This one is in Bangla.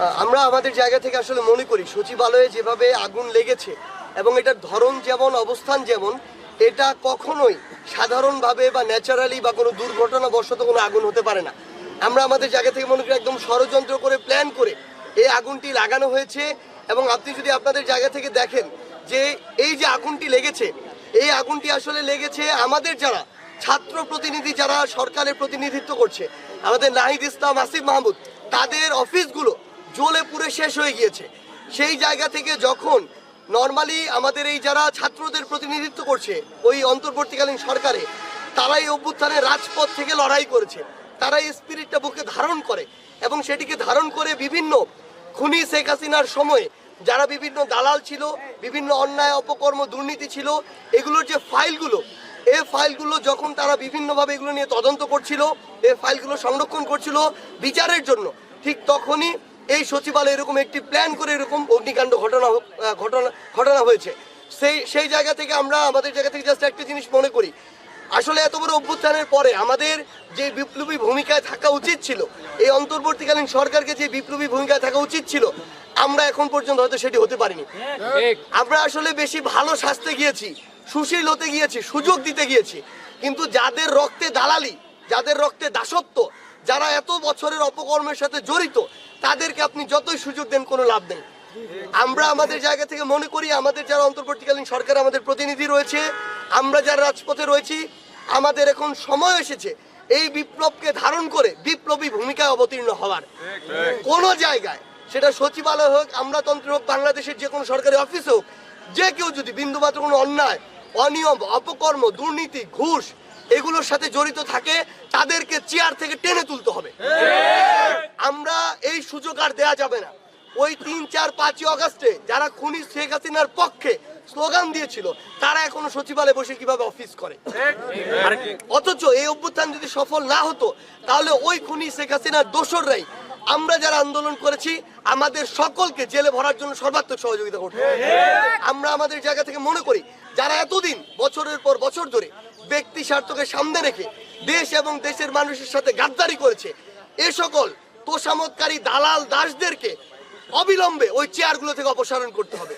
আমরা আমাদের জায়গা থেকে আসলে মনে করি, সচিবালয়ে যেভাবে আগুন লেগেছে এবং এটার ধরন যেমন, অবস্থান যেমন, এটা কখনোই সাধারণভাবে বা ন্যাচারালি বা কোনো দুর্ঘটনাবশত কোনো আগুন হতে পারে না। আমরা আমাদের জায়গা থেকে মনে করি একদম ষড়যন্ত্র করে, প্ল্যান করে এই আগুনটি লাগানো হয়েছে এবং আপনি যদি আপনাদের জায়গা থেকে দেখেন যে এই যে আগুনটি লেগেছে, এই আগুনটি আসলে লেগেছে আমাদের যারা ছাত্র প্রতিনিধি, যারা সরকারের প্রতিনিধিত্ব করছে, আমাদের নাহিদ ইসলাম, আসিফ মাহমুদ, তাদের অফিসগুলো জ্বলে পুড়ে শেষ হয়ে গিয়েছে। সেই জায়গা থেকে যখন নর্মালি আমাদের এই যারা ছাত্রদের প্রতিনিধিত্ব করছে, ওই অন্তর্বর্তীকালীন সরকারে, তারাই অভ্যুত্থানে রাজপথ থেকে লড়াই করেছে। তারা এই স্পিরিটটা বুকে ধারণ করে এবং সেটিকে ধারণ করে বিভিন্ন খুনি শেখ হাসিনার সময়ে যারা বিভিন্ন দালাল ছিল, বিভিন্ন অন্যায়, অপকর্ম, দুর্নীতি ছিল, এগুলোর যে ফাইলগুলো এই ফাইলগুলো যখন তারা বিভিন্নভাবে এগুলো নিয়ে তদন্ত করছিল এই ফাইলগুলো সংরক্ষণ করছিল বিচারের জন্য, ঠিক তখনই এই সচিবালয় এরকম একটি প্ল্যান করে এরকম অগ্নিকাণ্ড ঘটনা ঘটনা ঘটনা হয়েছে। সেই সেই জায়গা থেকে আমরা আমাদের জায়গা থেকে জাস্ট একটা জিনিস মনে করি। আসলে এত বড় অভ্যুত্থানের পরে আমাদের যে বিপ্লবী ভূমিকায় থাকা উচিত ছিল এই অন্তর্বর্তীকালীন সরকারকে যে বিপ্লবী ভূমিকায় থাকা উচিত ছিল আমরা এখন পর্যন্ত হয়তো সেটি হতে পারিনি। আমরা আসলে বেশি ভালো সাজতে গিয়েছি সুশীল হতে গিয়েছি সুযোগ দিতে গিয়েছি। কিন্তু যাদের রক্তে দালালি যাদের রক্তে দাসত্ব যারা এত বছরের অপকর্মের সাথে জড়িত তাদেরকে আপনি যতই সুযোগ দেন, কোনো লাভ নেই। আমরা আমাদের জায়গা থেকে মনে করি, আমাদের যারা অন্তর্বর্তীকালীন সরকার, আমাদের প্রতিনিধি রয়েছে, আমরা যারা রাজপথে রয়েছি, আমাদের এখন সময় এসেছে এই বিপ্লবকে ধারণ করে বিপ্লবী ভূমিকায় অবতীর্ণ হওয়ার। কোন জায়গায় সেটা সচিবালয় হোক, আমলাতন্ত্র হোক, বাংলাদেশের যে কোনো সরকারি অফিস হোক, যে কেউ যদি বিন্দুমাত্র কোনো অন্যায়, অনিয়ম, অপকর্ম, দুর্নীতি, ঘুষ এগুলোর সাথে জড়িত থাকে, তাদেরকে চেয়ার থেকে টেনে তুলতে আমরা সুযোগ দেয়া যাবে না। ওই তিন, চার, পাঁচই অগস্টে যারা খুনি শেখ হাসিনার পক্ষে স্লোগান দিয়েছিল, তারা এখনও সচিবালয়ে বসে কীভাবে অফিস করে? অথচ এই অভ্যুত্থান যদি সফল না হতো, তাহলে ওই খুনি শেখ হাসিনার দোসররাই আমরা যারা আন্দোলন করেছি, আমাদের সকলকে জেলে ভরার জন্য সর্বাত্মক সহযোগিতা করতে আমরা আমাদের জায়গা থেকে মনে করি, যারা এতদিন, বছরের পর বছর ধরে ব্যক্তি স্বার্থকে সামনে রেখে দেশ এবং দেশের মানুষের সাথে গাদ্দারি করেছে, এ সকল তোষামতকারী দালাল দাসদেরকে অবিলম্বে ওই চেয়ারগুলো থেকে অপসারণ করতে হবে।